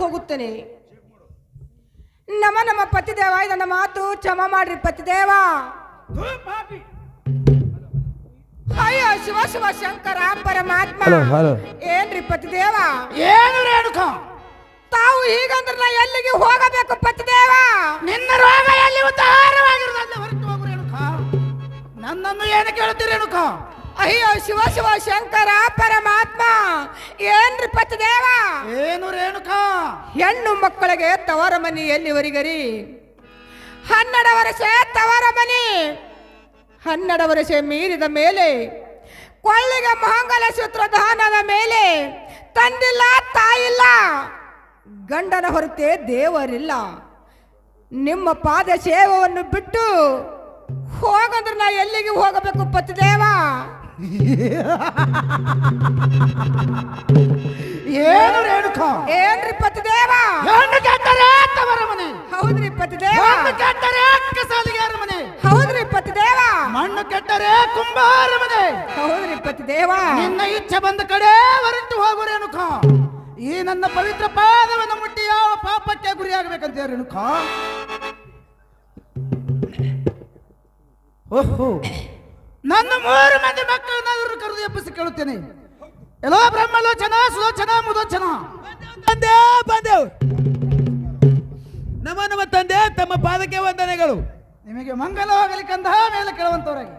ಹೋಗುತ್ತೇನೆ. ನಮ ನಮ್ಮ ಪತಿದೇವ ನನ್ನ ಮಾತು. ಕ್ಷಮ ಮಾಡ್ರಿ ಪತಿದೇವ ಅಯ್ಯೋ ಶಿವ ಶಿವ ಶಂಕರ ಪರಮಾತ್ಮ. ಏನ್ರಿ ಪತಿದೇವ ಏನು ರೇಣುಕ ತಾವು ಹೀಗಂದ್ರೆ ನಾ ಎಲ್ಲಿಗೆ ಹೋಗಬೇಕು ಪತಿದೇವ ನಿನ್ನ ರೋಗ ಎಲ್ಲಿ ಉದ್ದಾರವಾಗಿರುತ್ತೆ ಹೊರಟು ಹೋಗು ರೇಣುಕ ನನ್ನನ್ನು ಏನು ಕೇಳುತ್ತೀರಿ ರೇಣುಕ ಅಯ್ಯೋ ಶಿವ ಶಿವ ಶಂಕರ ಪರಮಾತ್ಮ ಏನ್ರಿ ಪತಿದೇವ ಏನು ರೇಣುಕ? ಹೆಣ್ಣು ಮಕ್ಕಳಿಗೆ ತವರ ಮನಿ ಎಲ್ಲಿವರಿಗರಿ? ಹನ್ನೆರಡು ವರ್ಷ ತವರ ಮನಿ. ಹನ್ನೆರಡು ವರ್ಷ ಮೀರಿದ ಮೇಲೆ ಕೊಳ್ಳಿಗೆ ಮಂಗಲ ಸೂತ್ರಧಾನದ ಮೇಲೆ ತಂದಿಲ್ಲ ತಾಯಿಲ್ಲ. ಗಂಡನ ಹೊರತೆ ದೇವರಿಲ್ಲ. ನಿಮ್ಮ ಪಾದ ಸೇವವನ್ನು ಬಿಟ್ಟು ಹೋಗಂದ್ರೆ ನಾ ಎಲ್ಲಿಗೆ ಹೋಗಬೇಕು ಪತಿದೇವ ಏನು ರೇಣುಕ? ಏನ್ರಿ ಪತಿದೇವ? ಹೆಣ್ಣು ಕೆಟ್ಟರೆ ತವರ ಮನೆ. ಹೌದ್ರಿ ಪತಿದೇವ? ಮಣ್ಣು ಕೆಟ್ಟರೆ ಕಸಾಲಿಗಾರ ಮನೆ. ಹೌದ್ರಿ ಪತಿದೇವ? ಮಣ್ಣು ಕೆಟ್ಟರೆ ಕುಂಬಾರ ಮನೆ. ಹೌದ್ರಿ ಪತಿದೇವ? ನಿನ್ನ ಇಚ್ಛೆ ಬಂದ ಕಡೆ ಹೊರಟು ಹೋಗು ರೇಣುಕ. ಈ ನನ್ನ ಪವಿತ್ರ ಪಾದವನ್ನು ಮುಟ್ಟಿ ಯಾವ ಪಾಪಕ್ಕೆ ಗುರಿಯಾಗಬೇಕಂತ ರೇಣುಕ. ಓಹೋ. ನನ್ನ ಮೂರು ಮಂದಿ ಮಕ್ಕಳನ್ನಾದರೂ ಕರೆದು ಎಬ್ಬಿಸಿ ಕೇಳುತ್ತೇನೆ. ಎಲ್ಲೋ ಬ್ರಹ್ಮಲೋಚನ ಸುಲೋಚನ ಮುದೋಚನ ತಂದೆ ಬಂದೆವು. ನಮ್ಮ ನಮ್ಮ ತಂದೆ ತಮ್ಮ ಪಾದಕ್ಕೆ ವಂದನೆಗಳು. ನಿಮಗೆ ಮಂಗಲವಾಗಲಿ ಕಂದ ಮೇಲೆ ಕೇಳುವಂತವರಾಗಿ.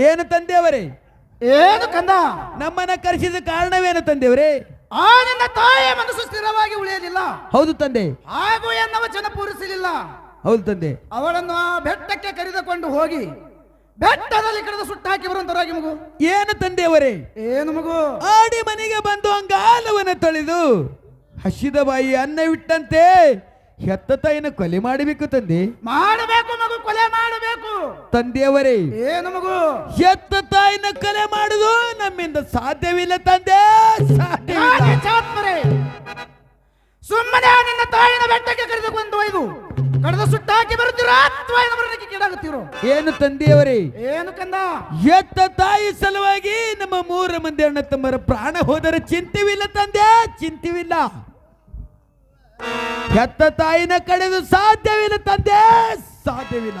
ಏನು ತಂದೆಯವರೇ? ಏನು ಕಂದ? ನಮ್ಮನ್ನ ಕರೆಸಿದ ಕಾರಣವೇನು ತಂದೆಯವರೇ? ಆ ನಿನ್ನ ತಾಯಿಯ ಮನಸ್ಸು ಸ್ಥಿರವಾಗಿ ಉಳಿಯಲಿಲ್ಲ. ಹೌದು ತಂದೆ. ಹಾಗೂ ಎನ್ನ ವಚನ ಪೂರಿಸಲಿಲ್ಲ. ಹೌದು ತಂದೆ. ಅವಳನ್ನು ಆ ಬೆಟ್ಟಕ್ಕೆ ಕರೆದುಕೊಂಡು ಹೋಗಿ ಬೆಟ್ಟದಲ್ಲಿ ಕರೆದು ಸುಟ್ಟಾಕಿ ಬರುವಂತರಾಗಿ ಮಗು. ಏನು ತಂದೆಯವರೇ? ಏನು ಮಗು? ಆಡಿ ಮನೆಗೆ ಬಂದು ಅಂಗಾಲವನ್ನು ತೊಳೆದು ಹಸಿದ ಬಾಯಿ ಅನ್ನ ಇಟ್ಟಂತೆ ಹೆತ್ತ ತಾಯಿನ ಕೊಲೆ ಮಾಡಬೇಕು ತಂದೆ? ಮಾಡಬೇಕು ಮಗು ಕೊಲೆ ಮಾಡಬೇಕು. ತಂದೆಯವರೇ ಏನು ಮಗು? ಹೆತ್ತ ತಾಯಿನ ಕೊಲೆ ಮಾಡುದು ನಮ್ಮಿಂದ ಸಾಧ್ಯವಿಲ್ಲ ತಂದೆ ಸಾಧ್ಯವಿಲ್ಲ? ಸುಮ್ಮನೆ ನಿನ್ನ ತಾಯಿನ ಬೆಟ್ಟಕ್ಕೆ ಕರೆದುಕೊಂಡು ಒಯ್ದು. ಕಳೆದು ಸುಟ್ಟಾಕಿ ಬರುತ್ತಿರೋ ಕೀಡಾಗುತ್ತೀರೋ? ಏನು ತಂದೆಯವರೇ? ಏನು ಕಂದ? ಎತ್ತ ತಾಯಿ ಸಲುವಾಗಿ ನಮ್ಮ ಮೂರ ಮಂದಿ ಅಣ್ಣ ತಮ್ಮರ ಪ್ರಾಣ ಹೋದರ ಚಿಂತೆವಿಲ್ಲ ತಂದೆ ಚಿಂತೆವಿಲ್ಲ. ಹೆತ್ತ ತಾಯಿನ ಕಡೆದು ಸಾಧ್ಯವಿಲ್ಲ ತಂದೆ ಸಾಧ್ಯವಿಲ್ಲ.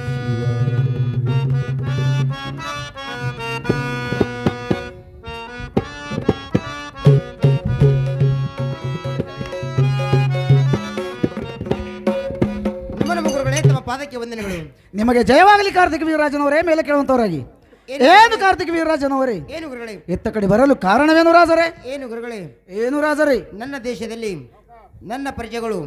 ಪಾದಕ್ಕೆ ವಂದನೆಗಳು. ನಿಮಗೆ ಜಯವಾಗಲಿ ಕಾರ್ತಿಕ ವೀರರಾಜನವರೇ ಮೇಲೆ ಕೇಳುವಂತವರಾಗಿ. ಏನು ಕಾರ್ತಿಕ ವೀರರಾಜನವರೇ? ಏನು ಗುರುಗಳೇ? ಎತ್ತ ಕಡೆ ಬರಲು ಕಾರಣವೇನು ರಾಜರೇ? ಏನು ಗುರುಗಳೇ? ಏನು ರಾಜರೇ? ನನ್ನ ದೇಶದಲ್ಲಿ ನನ್ನ ಪ್ರಜೆಗಳು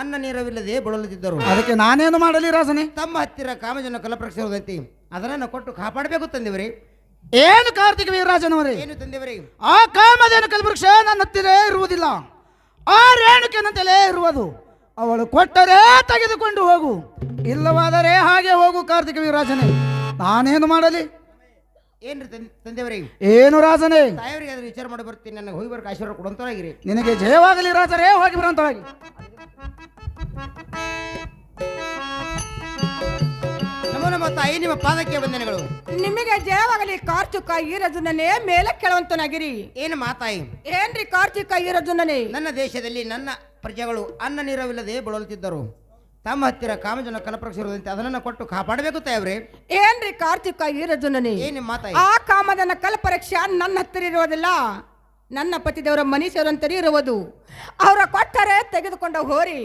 ಅನ್ನ ನೀರವಿಲ್ಲದೆ ಬಳಲುತ್ತಿದ್ದರು. ಅದಕ್ಕೆ ನಾನೇನು ಮಾಡಲಿ ರಾಜನೇ? ತಮ್ಮ ಹತ್ತಿರ ಕಾಮಜನ ಕಲಪ್ರಕ್ಷಿರೋದೈತಿ ಅದನ್ನು ಕೊಟ್ಟು ಕಾಪಾಡಬೇಕು ತಂದೆವರೇ ಏನು ಕಾರ್ತಿಕ ವೀರರಾಜನವರೇ? ಏನು ತಂದೆವರೇ ಆ ಕಾಮಧೇನು ಕಲಪೃಕ್ಷ ನನ್ನ ಹತ್ತಿರ ಇರುವುದಿಲ್ಲ. ಆ ರೇಣುಕೆನಂತಲೇ ಇರುವುದು. ಅವಳು ಕೊಟ್ಟರೆ ತೆಗೆದುಕೊಂಡು ಹೋಗು. ಇಲ್ಲವಾದರೆ ಹಾಗೆ ಹೋಗು ಕಾರ್ತಿಕ ವೀರಾಜನೇ. ನಾನೇನು ಮಾಡಲಿ? ಏನ್ರಿ ತಂ- ತಂದೆವರೇ ಏನು ರಾಜನೇ? ತಾಯವರಿಗೆ ಅದ್ರ ವಿಚಾರ ಮಾಡಿ ಬರ್ತೀನಿ. ನನಗೆ ಹೋಗಿ ಬರಕ್ಕೆ ಆಶೀರ್ವಾದ ಕೊಡುವಂತರಾಗಿರಿ ನಿನಗೆ ಜಯವಾಗಲಿ ರಾಜರೇ ಹೋಗಿ ಬರಂತರಾಗಿ ನಮ್ಮ ನಮ್ಮ ತಾಯಿ ನಿಮ್ಮ ಪಾದಕ್ಕೆ ವಂದನೆಗಳು. ನಿಮಗೆ ಜಯವಾಗಲಿ ಕಾರ್ತಿಕ ಈರಜುನನೇ ಮೇಲೆ ಕೆಳವಂತನಾಗಿರಿ. ಏನು ಮಾತಾಯಿ ಏನ್ರಿ ಕಾರ್ತಿಕ ಈರಜುನನೇ? ನನ್ನ ದೇಶದಲ್ಲಿ ನನ್ನ ಪ್ರಜೆಗಳು ಅನ್ನ ನೀರವಿಲ್ಲದೆ ಬಳಲುತ್ತಿದ್ದರು. ತಮ್ಮ ಹತ್ತಿರ ಕಾಮಜನ ಕಲಪ್ರಕ್ಷಿರುವುದಂತೆ ಅದನ್ನ ಕೊಟ್ಟು ಕಾಪಾಡಬೇಕು ತಾಯವ್ರೆ. ಏನ್ರಿ ಕಾರ್ತಿಕ ಈರಜುನನೇ? ಏನು ಮಾತಾಯಿ. ಆ ಕಾಮದನ ಕಲಪರೀಕ್ಷೆ ನನ್ನ ಹತ್ತಿರ ಇರುವುದಿಲ್ಲ. ನನ್ನ ಪತಿದೇವರ ಮನುಷ್ಯರಂತರಿ ಇರುವುದು. ಅವರ ಕೊಟ್ಟರೆ ತೆಗೆದುಕೊಂಡ ಹೋರಿ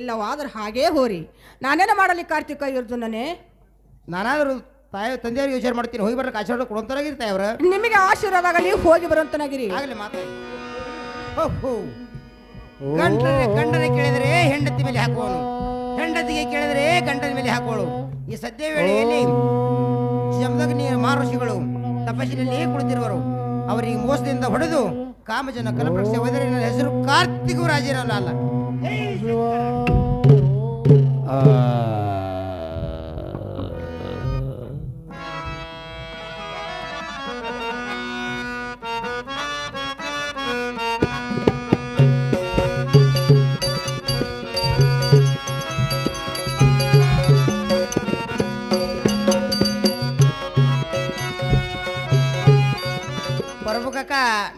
ಇಲ್ಲವಾದ್ರೆ ಹಾಗೇ ಹೋರಿ. ನಾನೇನು ಮಾಡಲಿ ಕಾರ್ತಿಕ ಈರ್ಜುನನೇ? ನಾನಾದರೂ ತಾಯಿ ತಂದೆಯವರಿಗೆ ಯೋಚನೆ ಮಾಡ್ತೀನಿ ಹೋಗಿ ಬರಕ್ಕೆ ಆಶೀರ್ವಾದ ಕೊಡುವಂತರಾಗಿರಿ ತಾಯವ್ರ. ನಿಮಗೆ ಆಶೀರ್ವಾದ ಆಗಲಿ ಹೋಗಿ ಬರುವಂತನಾಗಿರಿ. ಆಗಲಿ ಮಾತಾಡಿ ಓಹೋ ಗಂಡನ ಗಂಡನ ಕೇಳಿದರೆ ಹೆಂಡತಿ ಮೇಲೆ ಹಾಕುವನು. ಹೆಂಡತಿಗೆ ಕೇಳಿದರೆ ಗಂಡನ ಮೇಲೆ ಹಾಕೋಳು ಈ ಸದ್ಯ ವೇಳೆಯಲ್ಲಿ ಶಬ್ದಗ್ನಿ ಮಹರ್ಷಿಗಳು ತಪಸ್ಸಿನಲ್ಲಿ ಕುಳಿತಿರುವರು. ಅವರಿಗೆ ಮೋಸದಿಂದ ಹೊಡೆದು ಕಾಮಜನ ಕಲಪಕ್ಷ ಹೋದರೆ ನನ್ನ ಹೆಸರು ಕಾರ್ತಿಗೂ ರಾಜೇನಲ್ಲ. ಅಲ್ಲ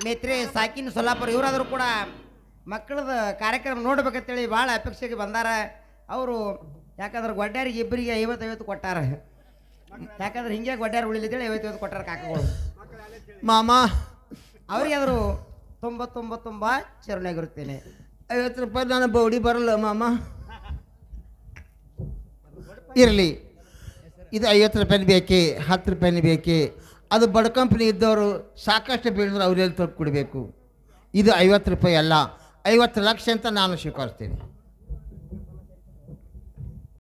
ಮೇತ್ರಿ ಸಾಕಿನ ಸೊಲ್ಲಾಪುರ ಇವರಾದರೂ ಕೂಡ ಮಕ್ಕಳದ ಕಾರ್ಯಕ್ರಮ ನೋಡ್ಬೇಕಂತೇಳಿ ಭಾಳ ಅಪೇಕ್ಷೆಗೆ ಬಂದಾರ. ಅವರು ಯಾಕಂದ್ರೆ ಗೊಡ್ಡ್ಯಾರಿಗೆ ಇಬ್ಬರಿಗೆ ಐವತ್ತೈವತ್ತು ಕೊಟ್ಟಾರ. ಯಾಕಂದ್ರೆ ಹಿಂಗೆ ಗೊಡ್ಡ್ಯಾರ ಉಳಿಲಿದ್ದೇಳಿ ಐವತ್ತೈವತ್ತು ಕೊಟ್ಟಾರ ಕಾಕಗಳು. ಮಾಮ. ಅವ್ರಿಗೆ ಆದರೂ ತುಂಬ ತುಂಬ ತುಂಬ ಚರಣೆಯಾಗಿರುತ್ತೇನೆ ಐವತ್ತು ರೂಪಾಯಿ ನಾನು ಬೌಡಿ ಬರಲ್ಲ ಮಾಮ. ಇರಲಿ. ಇದು ಐವತ್ತು ರೂಪಾಯಿ ಬೇಕೇ ಹತ್ತು ರೂಪಾಯಿ ಬೇಕೇ. ಅದು ಬಡ ಕಂಪ್ನಿ ಇದ್ದವರು ಸಾಕಷ್ಟು ಬೀಳಿದ್ರೆ ಅವ್ರೆಲ್ಲಿ ತೊಟ್ಟು ಕೊಡಬೇಕು? ಇದು ಐವತ್ತು ರೂಪಾಯಿ ಅಲ್ಲ. ಐವತ್ತು ಲಕ್ಷ ಅಂತ ನಾನು ಸ್ವೀಕರಿಸ್ತೀನಿ.